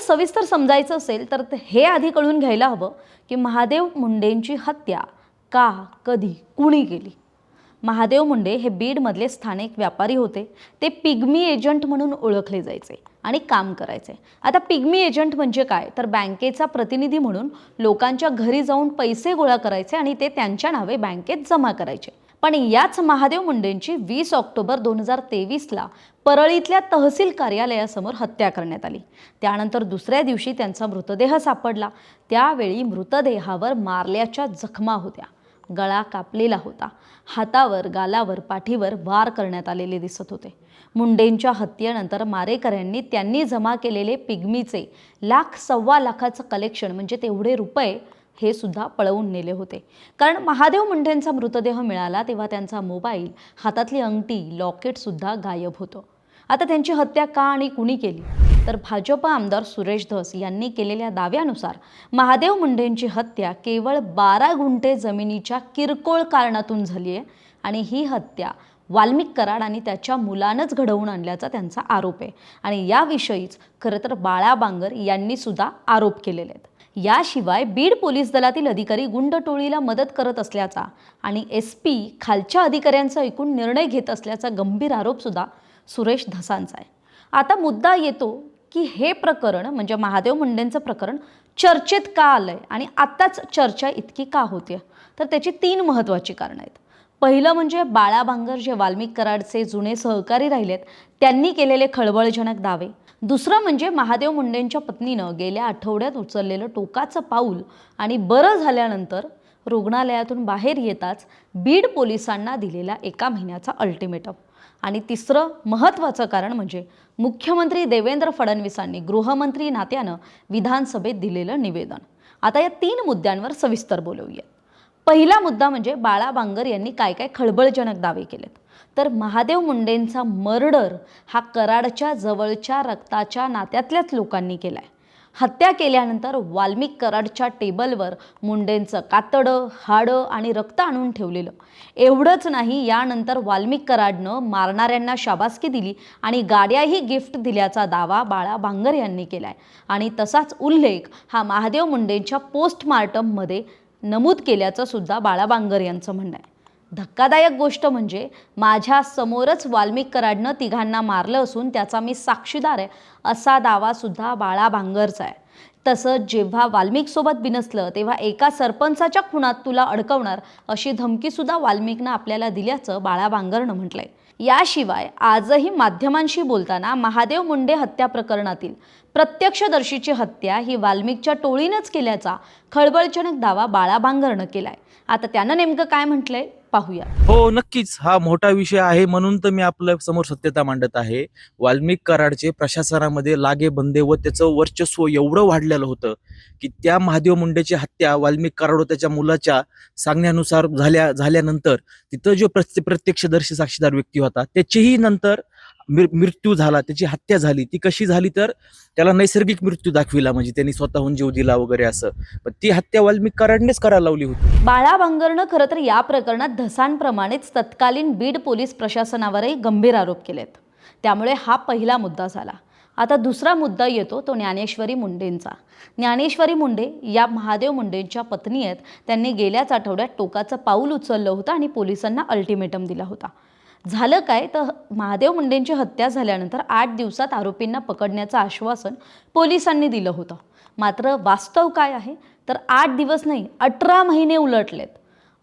सविस्तर समजायचं असेल तर हे आधी कळून घ्यायला हवं की महादेव मुंडेंची हत्या का कधी कुणी केली? महादेव मुंडे हे बीडमधले स्थानिक व्यापारी होते. ते पिग्मी एजंट म्हणून ओळखले जायचे आणि काम करायचे. आता पिग्मी एजंट म्हणजे काय? तर बँकेचा प्रतिनिधी म्हणून लोकांच्या घरी जाऊन पैसे गोळा करायचे आणि ते त्यांच्या नावे बँकेत जमा करायचे. पण याच महादेव मुंडेंची वीस ऑक्टोबर दोन हजार तेवीसला परळीतल्या तहसील कार्यालयासमोर हत्या करण्यात आली. त्यानंतर दुसऱ्या दिवशी त्यांचा मृतदेह सापडला. त्यावेळी मृतदेहावर मारल्याच्या जखमा होत्या. गळा कापलेला होता. हातावर गालावर पाठीवर वार करण्यात आलेले दिसत होते. मुंडेंच्या हत्येनंतर मारेकऱ्यांनी त्यांनी जमा केलेले पिग्मीचे लाख सव्वा लाखाचं कलेक्शन म्हणजे तेवढे रुपये हे सुद्धा पळवून नेले होते. कारण महादेव मुंडेंचा मृतदेह मिळाला तेव्हा त्यांचा मोबाईल हातातली अंगठी लॉकेटसुद्धा गायब होतं. आता त्यांची हत्या का आणि कुणी केली? तर भाजप आमदार सुरेश धस यांनी केलेल्या दाव्यानुसार महादेव मुंडेंची हत्या केवळ बारा गुंठे जमिनीच्या किरकोळ कारणातून झाली आहे आणि ही हत्या वाल्मिक कराड आणि त्याच्या मुलानंच घडवून आणल्याचा त्यांचा आरोप आहे. आणि याविषयीच खरं तर बाळा बांगर यांनी सुद्धा आरोप केलेले आहेत. याशिवाय बीड पोलीस दलातील अधिकारी गुंड टोळीला मदत करत असल्याचा आणि एस पी खालच्या अधिकाऱ्यांचा ऐकून निर्णय घेत असल्याचा गंभीर आरोपसुद्धा सुरेश धसांचा आहे. आता मुद्दा येतो की हे प्रकरण म्हणजे महादेव मुंडेंचं प्रकरण चर्चेत का आलंय? आणि आत्ताच चर्चा इतकी का होते तर त्याची तीन महत्त्वाची कारणं आहेत. पहिलं म्हणजे बाळा बांगर जे वाल्मिक कराडचे जुने सहकारी राहिलेत त्यांनी केलेले खळबळजनक दावे. दुसरं म्हणजे महादेव मुंडेंच्या पत्नीनं गेल्या आठवड्यात उचललेलं टोकाचं पाऊल आणि बरं झाल्यानंतर रुग्णालयातून बाहेर येताच बीड पोलिसांना दिलेला एका महिन्याचा अल्टिमेटम. आणि तिसरं महत्त्वाचं कारण म्हणजे मुख्यमंत्री देवेंद्र फडणवीसांनी गृहमंत्री नात्यानं विधानसभेत दिलेलं निवेदन. आता या तीन मुद्द्यांवर सविस्तर बोलूया पहिला मुद्दा म्हणजे बाळा बांगर यांनी काय काय खळबळजनक दावे केलेत. तर महादेव मुंडेंचा मर्डर हा कराडच्या जवळच्या रक्ताच्या नात्यातल्याच लोकांनी केला आहे हत्या केल्यानंतर वाल्मिक कराडच्या टेबलवर मुंडेंचं कातडं हाडं आणि रक्त आणून ठेवलेलं. एवढंच नाही यानंतर वाल्मिक कराडनं मारणाऱ्यांना शाबासकी दिली आणि गाड्याही गिफ्ट दिल्याचा दावा बाळा भांगर यांनी केलाय. आणि तसाच उल्लेख हा महादेव मुंडेंच्या पोस्टमार्टममध्ये नमूद केल्याचं सुद्धा बाळा बांगर यांचं म्हणणं आहे. धक्कादायक गोष्ट म्हणजे माझ्या समोरच वाल्मिक कराडनं तिघांना मारलं असून त्याचा मी साक्षीदार आहे असा दावा सुद्धा बाळा भांगरचा आहे. तसं जेव्हा वाल्मिकसोबत बिनसलं तेव्हा एका सरपंचाच्या खुणात तुला अडकवणार अशी धमकीसुद्धा वाल्मिकनं आपल्याला दिल्याचं बाळा भांगरनं म्हटलंय. याशिवाय आजही माध्यमांशी बोलताना महादेव मुंडे हत्या प्रकरणातील प्रत्यक्षदर्शीची हत्या ही वाल्मिकच्या टोळीनंच केल्याचा खळबळजनक दावा बाळा भांगरनं केलाय. आता त्यानं नेमकं काय म्हटलंय? पाहूया. हो नक्कीच. हा मोठा विषय आहे म्हणून तर मी आपल्यासमोर सत्यता मांडत आहे. वाल्मिक कराडचे प्रशासनामध्ये लागे बंदे व त्याचं वर्चस्व एवढं वाढलेलं होतं की त्या महादेव मुंडेची हत्या वाल्मिक कराड व त्याच्या मुलाच्या सांगण्यानुसार झाल्या झाल्यानंतर तिथं जो प्रत्यक्षदर्शी साक्षीदार व्यक्ती होता त्याचीही नंतर मृत्यू झाला त्याची हत्या झाली ती कशी झाली तर त्याला नैसर्गिक मृत्यू दाखविला म्हणजे त्यांनी स्वतःहून जीव दिला वगैरे असं. पण ती हत्या वाल्मिक कराडनेच करायला लावली होती. बाळा बांगरनं खरं तर या प्रकरणात धसांप्रमाणेच तत्कालीन बीड पोलीस प्रशासनावरही गंभीर आरोप केलेत. त्यामुळे हा पहिला मुद्दा झाला. आता दुसरा मुद्दा येतो तो ज्ञानेश्वरी मुंडेंचा. ज्ञानेश्वरी मुंडे या महादेव मुंडेंच्या पत्नी आहेत. त्यांनी गेल्याच आठवड्यात टोकाचं पाऊल उचललं होतं आणि पोलिसांना अल्टिमेटम दिला होता. झालं काय? तर महादेव मुंडेंची हत्या झाल्यानंतर आठ दिवसात आरोपींना पकडण्याचं आश्वासन पोलिसांनी दिलं होतं. मात्र वास्तव काय आहे? तर आठ दिवस नाही अठरा महिने उलटलेत.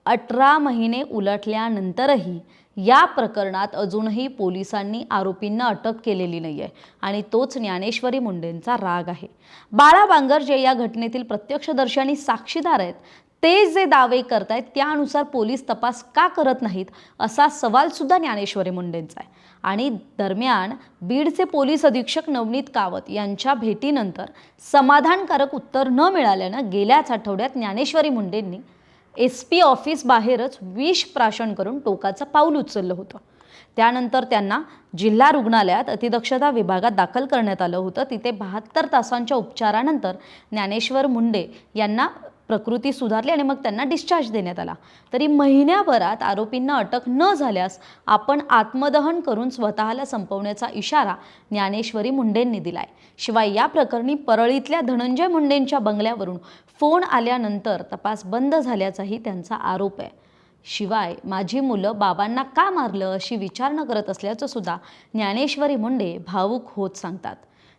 अठरा महिने उलटल्यानंतरही या प्रकरणात अजूनही पोलिसांनी आरोपींना अटक केलेली नाही आहे आणि तोच ज्ञानेश्वरी मुंडेंचा राग आहे. बाळा बांगर जे या घटनेतील प्रत्यक्षदर्शी आणि साक्षीदार आहेत. ते जे दावे करतायत त्यानुसार पोलीस तपास का करत नाहीत असा सवालसुद्धा ज्ञानेश्वरी मुंडेंचा आहे. आणि दरम्यान बीडचे पोलीस अधीक्षक नवनीत कावत यांच्या भेटीनंतर समाधानकारक उत्तर न मिळाल्यानं गेल्याच आठवड्यात ज्ञानेश्वरी मुंडेंनी एस पी ऑफिस बाहेरच विष प्राशन करून टोकाचं पाऊल उचललं होतं. त्यानंतर त्यांना जिल्हा रुग्णालयात अतिदक्षता विभागात दाखल करण्यात आलं होतं. तिथे बहात्तर तासांच्या उपचारानंतर ज्ञानेश्वर मुंडे यांना प्रकृती सुधारली आणि मग त्यांना डिस्चार्ज देण्यात आला. तरी महिन्याभरात आरोपींना अटक न झाल्यास आपण आत्मदहन करून स्वतःला संपवण्याचा इशारा ज्ञानेश्वरी मुंडेंनी दिलाय. शिवाय या प्रकरणी परळीतल्या धनंजय मुंडेंच्या बंगल्यावरून फोन आल्यानंतर तपास बंद झाल्याचाही त्यांचा आरोप आहे. शिवाय माझी मुलं बाबांना का मारलं अशी विचारणा करत असल्याचं सुद्धा ज्ञानेश्वरी मुंडे भावूक होत सांगतात.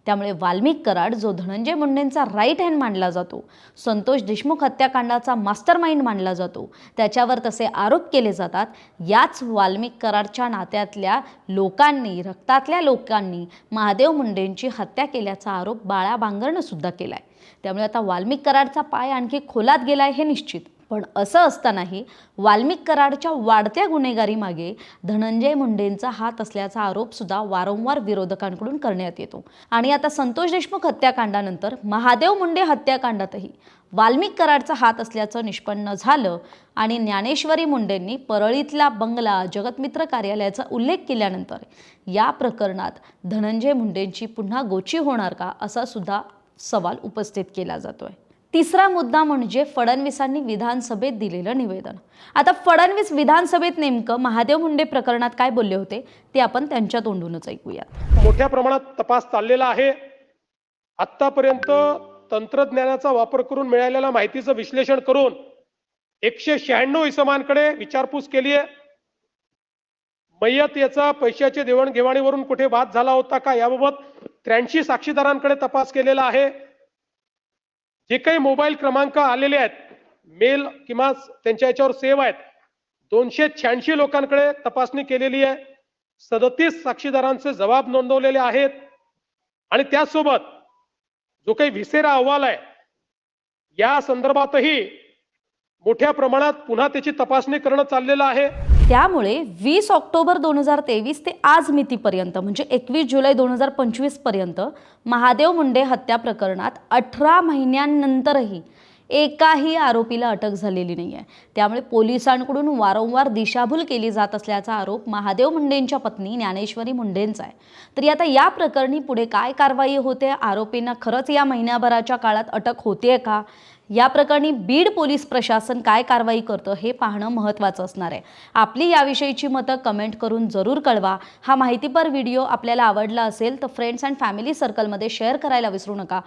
त्यामुळे वाल्मिक कराड जो धनंजय मुंडेंचा राईट हँड मानला जातो संतोष देशमुख हत्याकांडाचा मास्टर माइंड मानला जातो त्याच्यावर तसे आरोप केले जातात याच वाल्मिक कराडच्या नात्यातल्या लोकांनी रक्तातल्या लोकांनी महादेव मुंडेंची हत्या केल्याचा आरोप बाळा बांगरनं सुद्धा केला आहे त्यामुळे आता वाल्मिक कराडचा पाय आणखी खोलात गेला आहे हे निश्चित. पण असं असतानाही वाल्मिक कराडच्या वाढत्या गुन्हेगारीमागे धनंजय मुंडेंचा हात असल्याचा आरोपसुद्धा वारंवार विरोधकांकडून करण्यात येतो. आणि आता संतोष देशमुख हत्याकांडानंतर महादेव मुंडे हत्याकांडातही वाल्मिक कराडचा हात असल्याचं निष्पन्न झालं आणि ज्ञानेश्वरी मुंडेंनी परळीतला बंगला जगतमित्र कार्यालयाचा उल्लेख केल्यानंतर या प्रकरणात धनंजय मुंडेंची पुन्हा गोची होणार का असा सुद्धा सवाल उपस्थित केला जातोय. तिसरा मुद्दा म्हणजे फडणवीसांनी विधानसभेत दिलेलं निवेदन. आता फडणवीस विधानसभेत नेमकं महादेव मुंडे प्रकरणात काय बोलले होते ते आपण त्यांच्या तोंडूनच ऐकूयात मोठ्या प्रमाणात तपास चाललेला आहे. आतापर्यंत तंत्रज्ञानाचा वापर करून मिळालेल्या माहितीचं विश्लेषण करून एकशे शहाण्णव इसमांकडे विचारपूस केली आहे मय्यत याचा पैशाच्या देवाणघेवाणीवरून कुठे वाद झाला होता का याबाबत त्र्याऐंशी साक्षीदारांकडे तपास केलेला आहे. जे काही मोबाईल क्रमांक आलेले आहेत मेल किंवा त्यांच्या याच्यावर सेव्ह आहेत दोनशे शहाऐंशी लोकांकडे तपासणी केलेली आहे. सदतीस साक्षीदारांचे जबाब नोंदवलेले आहेत. आणि त्यासोबत जो काही विसेरा अहवाल आहे या संदर्भातही मोठ्या प्रमाणात पुन्हा त्याची तपासणी करणं चाललेलं आहे. त्यामुळे वीस ऑक्टोबर दोन हजार तेवीस ते आज मितीपर्यंत म्हणजे एकवीस जुलै दोन हजार पंचवीसपर्यंत महादेव मुंडे हत्या प्रकरणात अठरा महिन्यांनंतरही एकाही आरोपीला अटक झालेली नाही आहे त्यामुळे पोलिसांकडून वारंवार दिशाभूल केली जात असल्याचा आरोप महादेव मुंडेंच्या पत्नी ज्ञानेश्वरी मुंडेंचा आहे. तरी आता या प्रकरणी पुढे काय कारवाई होते? आरोपींना खरंच या महिन्याभराच्या काळात अटक होते का? या प्रकरणी बीड पोलीस प्रशासन काय कारवाई करतं हे पाहणं महत्त्वाचं असणार आहे. आपली याविषयीची मतं कमेंट करून जरूर कळवा. हा माहितीपर व्हिडिओ आपल्याला आवडला असेल तर फ्रेंड्स अँड फॅमिली सर्कलमध्ये शेअर करायला विसरू नका.